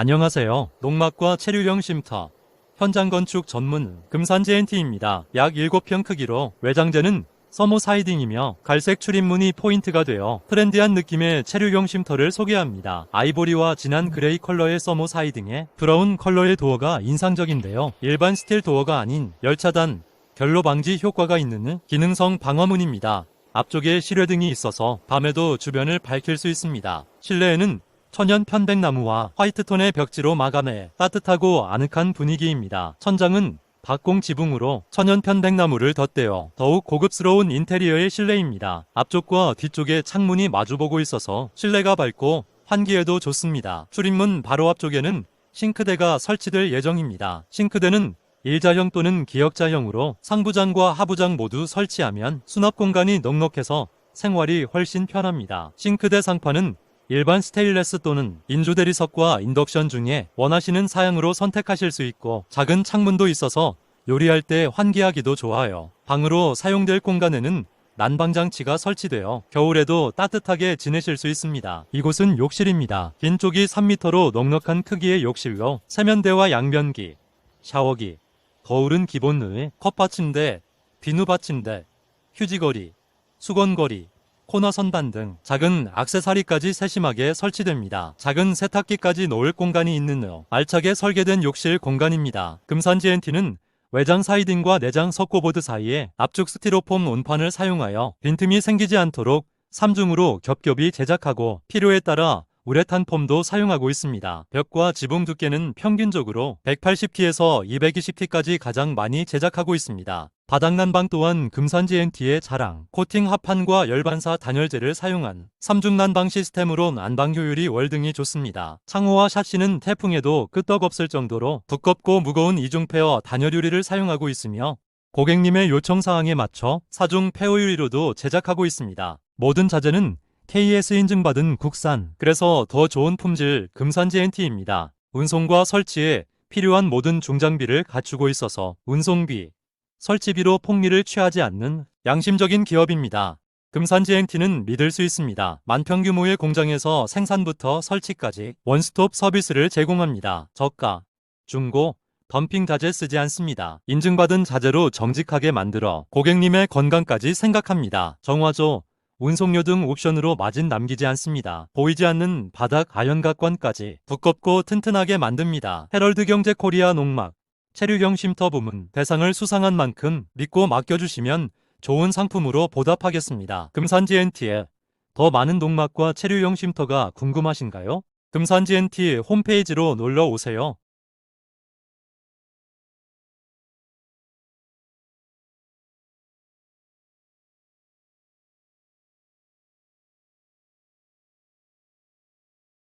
안녕하세요. 농막과 체류형 쉼터, 현장 건축 전문 금산지 NT입니다. 약 7평 크기로 외장재는 서모 사이딩이며 갈색 출입문이 포인트가 되어 트렌디한 느낌의 체류형 쉼터를 소개합니다. 아이보리와 진한 그레이 컬러의 서모 사이딩에 브라운 컬러의 도어가 인상적인데요. 일반 스틸 도어가 아닌 열차단, 결로 방지 효과가 있는 기능성 방어문입니다. 앞쪽에 실외등이 있어서 밤에도 주변을 밝힐 수 있습니다. 실내에는 천연 편백나무와 화이트톤의 벽지로 마감해 따뜻하고 아늑한 분위기입니다. 천장은 박공 지붕으로 천연 편백나무를 덧대어 더욱 고급스러운 인테리어의 실내입니다. 앞쪽과 뒤쪽에 창문이 마주보고 있어서 실내가 밝고 환기에도 좋습니다. 출입문 바로 앞쪽에는 싱크대가 설치될 예정입니다. 싱크대는 일자형 또는 기역자형으로 상부장과 하부장 모두 설치하면 수납 공간이 넉넉해서 생활이 훨씬 편합니다. 싱크대 상판은 일반 스테인레스 또는 인조 대리석과 인덕션 중에 원하시는 사양으로 선택하실 수 있고 작은 창문도 있어서 요리할 때 환기하기도 좋아요. 방으로 사용될 공간에는 난방 장치가 설치되어 겨울에도 따뜻하게 지내실 수 있습니다. 이곳은 욕실입니다. 긴 쪽이 3m로 넉넉한 크기의 욕실로 세면대와 양변기, 샤워기, 거울은 기본 의 컵받침대, 비누 받침대, 휴지거리, 수건거리, 코너 선반 등 작은 악세사리까지 세심하게 설치됩니다. 작은 세탁기까지 놓을 공간이 있는 후 알차게 설계된 욕실 공간입니다. 금산 GNT는 외장 사이딩과 내장 석고보드 사이에 압축 스티로폼 온판을 사용하여 빈틈이 생기지 않도록 3중으로 겹겹이 제작하고 필요에 따라 우레탄 폼도 사용하고 있습니다. 벽과 지붕 두께는 평균적으로 180T에서 220T까지 가장 많이 제작하고 있습니다. 바닥 난 방 또한 금산 GNT의 자랑, 코팅 합판과 열반사 단열재를 사용한 3중 난방 시스템으로 난방 효율이 월등히 좋습니다. 창호와 샤시는 태풍에도 끄떡없을 정도로 두껍고 무거운 이중 페어 단열 유리를 사용하고 있으며 고객님의 요청 사항에 맞춰 4중 페어 유리로도 제작하고 있습니다. 모든 자재는 KS 인증받은 국산, 그래서 더 좋은 품질 금산 GNT입니다. 운송과 설치에 필요한 모든 중장비를 갖추고 있어서 운송비, 설치비로 폭리를 취하지 않는 양심적인 기업입니다. 금산 GNT는 믿을 수 있습니다. 만평 규모의 공장에서 생산부터 설치까지 원스톱 서비스를 제공합니다. 저가, 중고, 덤핑 자재 쓰지 않습니다. 인증받은 자재로 정직하게 만들어 고객님의 건강까지 생각합니다. 정화조, 운송료 등 옵션으로 마진 남기지 않습니다. 보이지 않는 바닥 아연각관까지 두껍고 튼튼하게 만듭니다. 헤럴드 경제 코리아 농막, 체류형 쉼터 부문 대상을 수상한 만큼 믿고 맡겨주시면 좋은 상품으로 보답하겠습니다. 금산 GNT에 더 많은 농막과 체류형 쉼터가 궁금하신가요? 금산 GNT 홈페이지로 놀러 오세요.